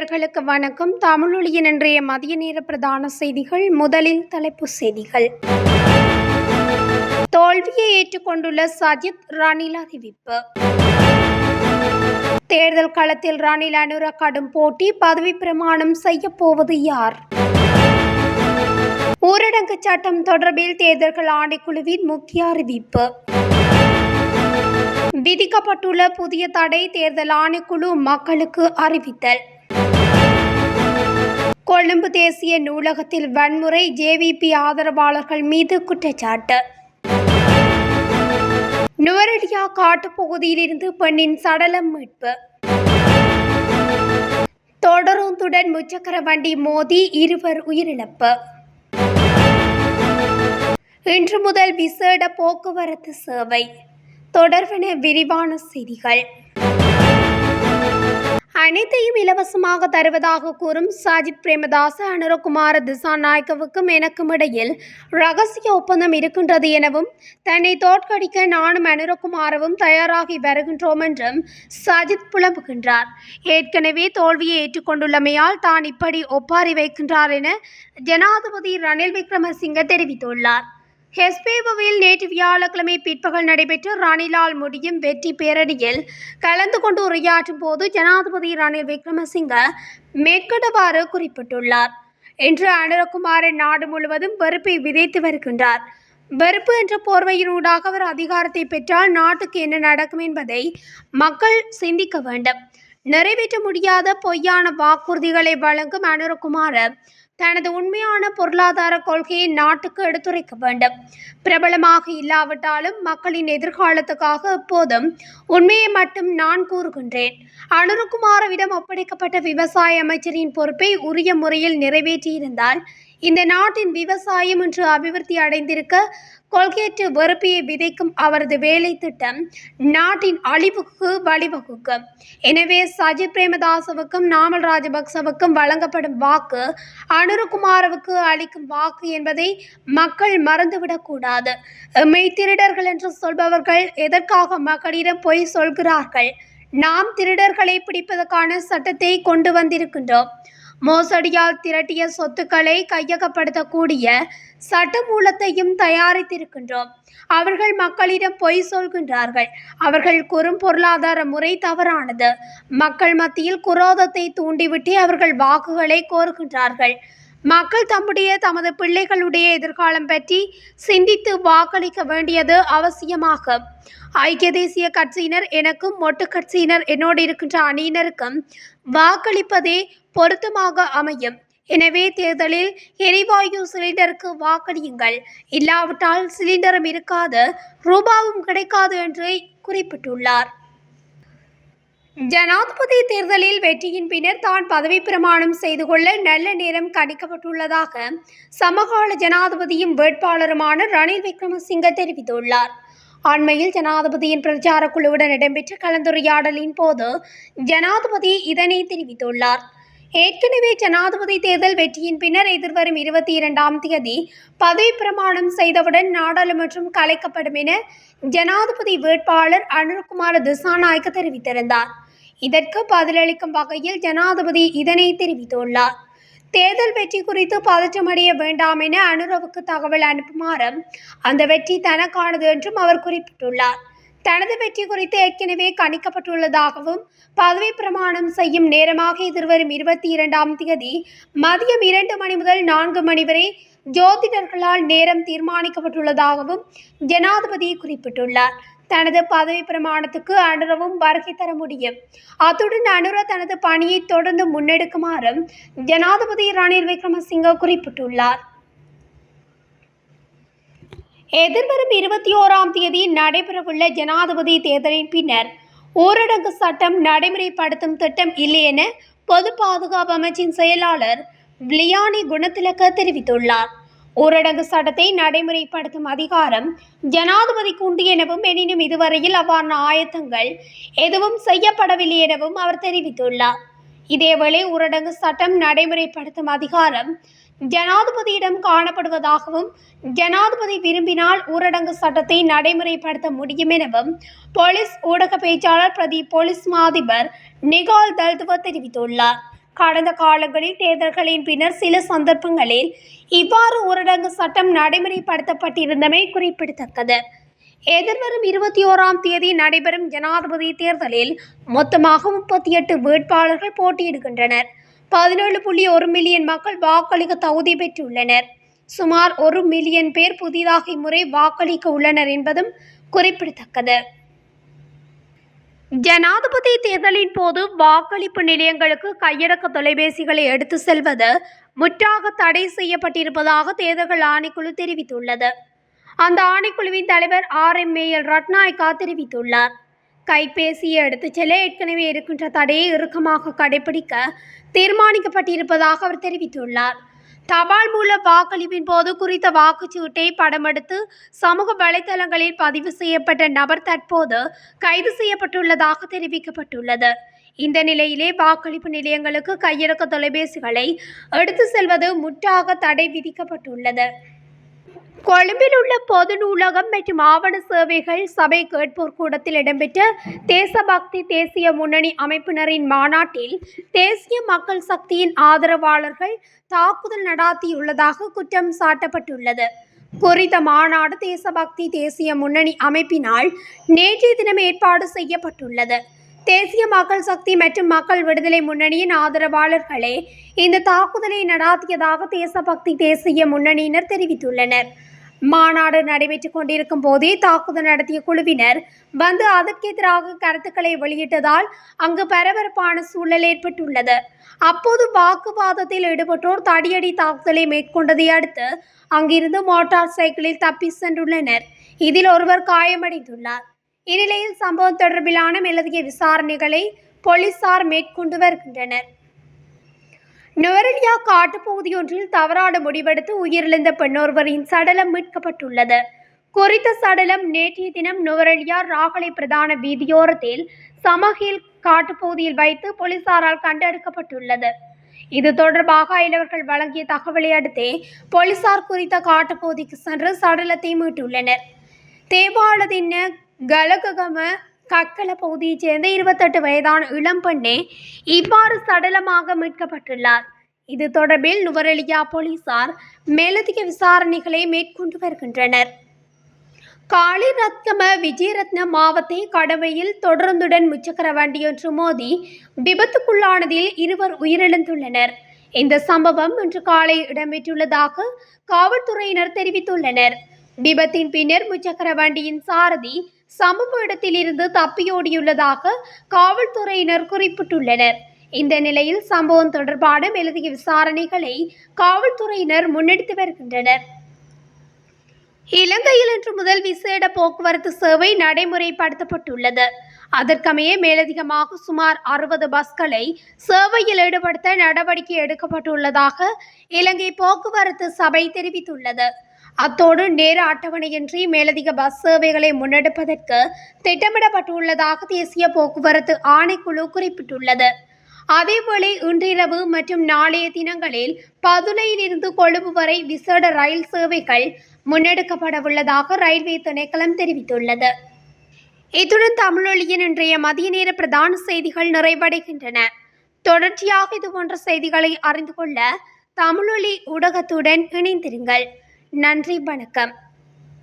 நேயர்களுக்கு வணக்கம். தமிழொலியின் இன்றைய மதிய நேர பிரதான செய்திகள் முதலில் தலைப்பு செய்திகள். தோல்வியை ஏற்றுக்கொண்டுள்ள சஜித் ரணில் அறிவிப்பு. தேர்தல் களத்தில் ரணில் அனுர கடும் போட்டி பதவி பிரமாணம் செய்ய போவது யார்? ஊரடங்கு சட்டம் தொடர்பில் தேர்தல்கள் ஆணைக்குழுவின் முக்கிய அறிவிப்பு. விதிக்கப்பட்டுள்ள புதிய தடை தேர்தல் ஆணைக்குழு மக்களுக்கு அறிவித்தல். கொழும்பு தேசிய நூலகத்தில் வன்முறை ஜேவிபி ஆதரவாளர்கள் மீது குற்றச்சாட்டு. நுவரெலியா காட்டுப்பகுதியிலிருந்து பெண்ணின் சடலம் மீட்பு. தொடருந்துடன் முச்சக்கர வண்டி மோதி இருவர் உயிரிழப்பு. இன்று முதல் விசேட போக்குவரத்து சேவை. தொடர்பென விரிவான செய்திகள். அனைத்தையும் இலவசமாக தருவதாக கூறும் சாஜித் பிரேமதாச அனுரகுமார திசாநாயக்கவுக்கும் எனக்கும் இடையில் ரகசிய ஒப்பந்தம் இருக்கின்றது எனவும் தன்னை தோற்கடிக்க நானும் அனுரகுமாரவும் தயாராகி வருகின்றோம் என்றும் சஜித் புலம்புகின்றார். ஏற்கனவே தோல்வியை ஏற்றுக்கொண்டுள்ளமையால் தான் இப்படி ஒப்பாரி வைக்கின்றார் என ஜனாதிபதி ரணில் விக்ரமசிங்க தெரிவித்துள்ளார். ஹெஸ்பேவுவில் நேற்று வியாழக்கிழமை பிற்பகல் நடைபெற்ற ரணிலால் முடியும் வெற்றி பேரணியில் கலந்து கொண்டு உரையாற்றும் போது ஜனாதிபதி ரணில் விக்ரமசிங்க மேற்கொண்டவாறு குறிப்பிட்டுள்ளார். இன்று அனுரகுமாரன் நாடு முழுவதும் வெறுப்பை விதைத்து வருகின்றார். வெறுப்பு என்ற போர்வையினூடாக அவர் அதிகாரத்தை பெற்றால் நாட்டுக்கு என்ன நடக்கும் என்பதை மக்கள் சிந்திக்க வேண்டும். நிறைவேற்ற முடியாத பொய்யான வாக்குறுதிகளை வழங்கும் அனுரகுமார தனது உண்மையான பொருளாதார கொள்கையை நாட்டுக்கு எடுத்துரைக்க வேண்டும். பிரபலமாக இல்லாவிட்டாலும் மக்களின் எதிர்காலத்துக்காக எப்போதும் உண்மையை மட்டும் நான் கூறுகின்றேன். அனுரகுமாரவிடம் ஒப்படைக்கப்பட்ட விவசாய அமைச்சரின் பொறுப்பை உரிய முறையில் நிறைவேற்றியிருந்தால் இந்த நாட்டின் விவசாயம் என்று அபிவிருத்தி அடைந்திருக்க கொள்கையற்ற வெறுப்பையை விதைக்கும் அவரது வேலை திட்டம் நாட்டின் அழிவுக்கு வழிவகுக்கும் எனவே சஜித் பிரேமதாசவுக்கும் நாமல் ராஜபக்சவுக்கும் வழங்கப்படும் வாக்கு அனுருகுமாரவுக்கு அளிக்கும் வாக்கு என்பதை மக்கள் மறந்துவிடக்கூடாது மெய் திருடர்கள் என்று சொல்பவர்கள் எதற்காக மக்களிடம் பொய் சொல்கிறார்கள்? நாம் திருடர்களை பிடிப்பதற்கான சட்டத்தை கொண்டு வந்திருக்கின்றோம். மோசடியால் திரட்டிய சொத்துக்களை கையகப்படுத்தக்கூடிய சட்டமூலத்தையும் தயாரித்திருக்கின்றோம். அவர்கள் மக்களிடம் பொய் சொல்கின்றார்கள். அவர்கள் குறும் பொருளாதார முறை தவறானது. மக்கள் மத்தியில் குரோதத்தை தூண்டிவிட்டு அவர்கள் வாக்குகளை கோருகின்றார்கள். மக்கள் தம்முடைய தமது பிள்ளைகளுடைய எதிர்காலம் பற்றி சிந்தித்து வாக்களிக்க வேண்டியது அவசியமாகும் ஐக்கிய தேசிய கட்சியினர் எனக்கும் மொட்டு கட்சியினர் என்னோடு இருக்கின்ற அணியினருக்கும் வாக்களிப்பதே பொருத்தமாக அமையும். எனவே தேர்தலில் எரிவாயு சிலிண்டருக்கு வாக்களியுங்கள். இல்லாவிட்டால் சிலிண்டரும் இருக்காது ரூபாவும் கிடைக்காது என்று குறிப்பிட்டுள்ளார். ஜனாதிபதி தேர்தலில் வெற்றியின் பின்னர் தான் பதவி பிரமாணம் செய்து கொள்ள நல்ல நேரம் கணிக்கப்பட்டுள்ளதாக சமகால ஜனாதிபதியும் வேட்பாளருமான ரணில் விக்ரமசிங்க தெரிவித்துள்ளார். அண்மையில் ஜனாதிபதியின் பிரச்சார குழுவுடன் இடம்பெற்ற கலந்துரையாடலின் போது ஜனாதிபதி இதனை தெரிவித்துள்ளார். ஏற்கனவே ஜனாதிபதி தேர்தல் வெற்றியின் பின்னர் எதிர்வரும் இருபத்தி இரண்டாம் தேதி பதவி பிரமாணம் செய்தவுடன் நாடாளுமன்றம் கலைக்கப்படும் என ஜனாதிபதி வேட்பாளர் அனுர்குமார் திசாநாயக்க தெரிவித்திருந்தார். இதற்கு பதிலளிக்கும் வகையில் ஜனாதிபதி இதனை தெரிவித்துள்ளார். தேர்தல் வெற்றி குறித்து பதற்றமடைய வேண்டாம் என அனுரவுக்கு தகவல் அனுப்புமாறும் அந்த வெற்றி தனக்கானது என்றும் அவர் குறிப்பிட்டுள்ளார். தனது வெற்றி குறித்து ஏற்கனவே கணிக்கப்பட்டுள்ளதாகவும் பதவி பிரமாணம் செய்யும் நேரமாக எதிர்வரும் இருபத்தி இரண்டாம் தேதி மதியம் இரண்டு மணி முதல் நான்கு மணி வரை ஜோதிடர்களால் நேரம் தீர்மானிக்கப்பட்டுள்ளதாகவும் ஜனாதிபதி குறிப்பிட்டுள்ளார். தனது பதவி பிரமாணத்துக்கு அனுரவும் வருகை தர முடியும். அத்துடன் அனுர தனது பணியை தொடர்ந்து முன்னெடுக்குமாறும் ஜனாதிபதி ரணில் விக்ரமசிங்க குறிப்பிட்டுள்ளார். எதிர்வரும் இருபத்தி ஓராம் தேதி நடைபெறவுள்ள ஜனாதிபதி தேர்தலின் பின்னர் ஊரடங்கு சட்டம் நடைமுறைப்படுத்தும் திட்டம் இல்லை என பொது பாதுகாப்பு அமைச்சின் செயலாளர் லியானி குணத்திலக்க தெரிவித்துள்ளார். ஊரடங்கு சட்டத்தை நடைமுறைப்படுத்தும் அதிகாரம் ஜனாதிபதிக்கு உண்டு எனவும் எனினும் இதுவரையில் அவ்வாறான ஆயத்தங்கள் எதுவும் செய்யப்படவில்லை எனவும் அவர் தெரிவித்துள்ளார். இதேவேளை ஊரடங்கு சட்டம் நடைமுறைப்படுத்தும் அதிகாரம் ஜனாதிபதியிடம் காணப்படுவதாகவும் ஜனாதிபதி விரும்பினால் ஊரடங்கு சட்டத்தை நடைமுறைப்படுத்த முடியும் எனவும் போலீஸ் ஊடக பேச்சாளர் பிரதி போலீஸ் மாதிபர் நிகால் தல்துவ தெரிவித்துள்ளார். கடந்த காலங்களில் தேர்தல்களின் பின்னர் சில சந்தர்ப்பங்களில் இவ்வாறு ஊரடங்கு சட்டம் நடைமுறைப்படுத்தப்பட்டிருந்தமை குறிப்பிடத்தக்கது. எதிர்வரும் இருபத்தி ஓராம் தேதி நடைபெறும் ஜனாதிபதி தேர்தலில் மொத்தமாக முப்பத்தி எட்டு வேட்பாளர்கள் போட்டியிடுகின்றனர். பதினேழு புள்ளி ஒரு மில்லியன் மக்கள் வாக்களிக்க தகுதி பெற்றுள்ளனர். சுமார் ஒரு மில்லியன் பேர் புதிதாக இம்முறை வாக்களிக்க உள்ளனர் என்பதும் குறிப்பிடத்தக்கது. ஜனாதிபதி தேர்தலின் போது வாக்களிப்பு நிலையங்களுக்கு கையடக்க தொலைபேசிகளை எடுத்து செல்வது முற்றாக தடை செய்யப்பட்டிருப்பதாக தேர்தல்கள் ஆணைக்குழு தெரிவித்துள்ளது. அந்த ஆணைக்குழுவின் தலைவர் ஆர் எம் மேயல் ரட்நாயக்கா தெரிவித்துள்ளார். கைபேசியை எடுத்து செல்ல ஏற்கனவே இருக்கின்ற தடையை இறுக்கமாக கடைபிடிக்க தீர்மானிக்கப்பட்டிருப்பதாக அவர் தெரிவித்துள்ளார். தபால் மூல வாக்களிப்பின் போது குறித்த வாக்குச்சீட்டை படமெடுத்து சமூக வலைதளங்களில் பதிவு செய்யப்பட்ட நபர் தற்போது கைது செய்யப்பட்டுள்ளதாக தெரிவிக்கப்பட்டுள்ளது. இந்த நிலையிலே வாக்களிப்பு நிலையங்களுக்கு கையடக்க தொலைபேசிகளை எடுத்து செல்வது முற்றாக தடை விதிக்கப்பட்டுள்ளது. கொழும்பில் உள்ள பொது நூலகம் மற்றும் ஆவண சேவைகள் சபை கேட்போர் கூடத்தில் இடம்பெற்ற தேசபக்தி தேசிய முன்னணி அமைப்பினரின் மாநாட்டில் தேசிய மக்கள் சக்தியின் ஆதரவாளர்கள் தாக்குதல் நடாத்தியுள்ளதாக குற்றம் சாட்டப்பட்டுள்ளது. குறித்த மாநாடு தேசபக்தி தேசிய முன்னணி அமைப்பினால் நேற்றைய தினம் ஏற்பாடு செய்யப்பட்டுள்ளது. தேசிய மக்கள் சக்தி மற்றும் மக்கள் விடுதலை முன்னணியின் ஆதரவாளர்களே இந்த தாக்குதலை நடாத்தியதாக தேசபக்தி தேசிய முன்னணியினர் தெரிவித்துள்ளனர். மாநாடு நடைபெற்றுக் கொண்டிருக்கும் போதே தாக்குதல் நடத்திய குழுவினர் வந்து அதற்கெதிராக கருத்துக்களை வெளியிட்டதால் அங்கு பரபரப்பான சூழல் ஏற்பட்டுள்ளது. அப்போது வாக்குவாதத்தில் ஈடுபட்டோர் தடியடி தாக்குதலை மேற்கொண்டதை அடுத்து அங்கிருந்து மோட்டார் சைக்கிளில் தப்பி சென்றுள்ளனர். இதில் ஒருவர் காயமடைந்துள்ளார். இந்நிலையில் சம்பவம் தொடர்பிலான மேலதிக விசாரணைகளை போலீசார் மேற்கொண்டு வருகின்றனர். நுவரெலியா காட்டுப்பகுதியொன்றில் தவறான முடிவெடுத்து உயிரிழந்த பெண்ணொருவரின் சடலம் மீட்கப்பட்டுள்ளது. குறித்த சடலம் நேற்றைய தினம் நுவரெலியா ராகலை பிரதான வீதியோரத்தில் சமகில் காட்டுப்பகுதியில் வைத்து போலீசாரால் கண்டெடுக்கப்பட்டுள்ளது. இது தொடர்பாக அயலவர்கள் வழங்கிய தகவலை அடுத்தே போலீசார் குறித்த காட்டுப்பகுதிக்கு சென்று சடலத்தை மீட்டுள்ளனர். தேவாலதின்ன கலககம கக்கல பகுதியைச் சேர்ந்த இருபத்தெட்டு வயதான இளம்பெண்ணே இவ்வாறு சடலமாக மீட்கப்பட்டுள்ளார். இது தொடர்பில் நுவரெலியா போலீசார் மேலதிக விசாரணைகளை மேற்கொண்டு வருகின்றனர். காளி ரத்கம விஜயரத்ன மாவத்தை கடவையில் தொடர்ந்துடன் முச்சக்கர வண்டியொன்று மோதி விபத்துக்குள்ளானதில் இருவர் உயிரிழந்துள்ளனர். இந்த சம்பவம் இன்று காலை இடம்பெற்றுள்ளதாக காவல்துறையினர் தெரிவித்துள்ளனர். விபத்தின் பின்னர் முச்சக்கர வண்டியின் சாரதி சம்பவ இடத்திலிருந்து தப்பியோடியுள்ளதாக காவல்துறையினர் குறிப்பிட்டுள்ளனர். இந்த நிலையில் சம்பவம் தொடர்பான மேலதிக விசாரணைகளை காவல்துறையினர் முன்னெடுத்து வருகின்றனர். இலங்கையில் இன்று முதல் விசேட போக்குவரத்து சேவை நடைமுறைப்படுத்தப்பட்டுள்ளது. அதற்கமைய மேலதிகமாக சுமார் அறுபது பஸ்களை சேவையில் ஈடுபடுத்த நடவடிக்கை எடுக்கப்பட்டுள்ளதாக இலங்கை போக்குவரத்து சபை தெரிவித்துள்ளது. அத்தோடு நேர அட்டவணையின்றி மேலதிக பஸ் சேவைகளை முன்னெடுப்பதற்கு திட்டமிடப்பட்டுள்ளதாக தேசிய போக்குவரத்து ஆணைக்குழு குறிப்பிட்டுள்ளது. அதேவேளை இன்றிரவு மற்றும் நாளைய தினங்களில் பதுளையிலிருந்து கொழும்பு வரை விசேட ரயில் சேவைகள் முன்னெடுக்கப்படவுள்ளதாக ரயில்வே திணைக்களம் தெரிவித்துள்ளது. இத்துடன் தமிழொலியின் இன்றைய மதிய நேர பிரதான செய்திகள் நிறைவடைகின்றன. தொடர்ச்சியாக இதுபோன்ற செய்திகளை அறிந்து கொள்ள தமிழொலி ஊடகத்துடன் இணைந்திருங்கள். நன்றி வணக்கம்.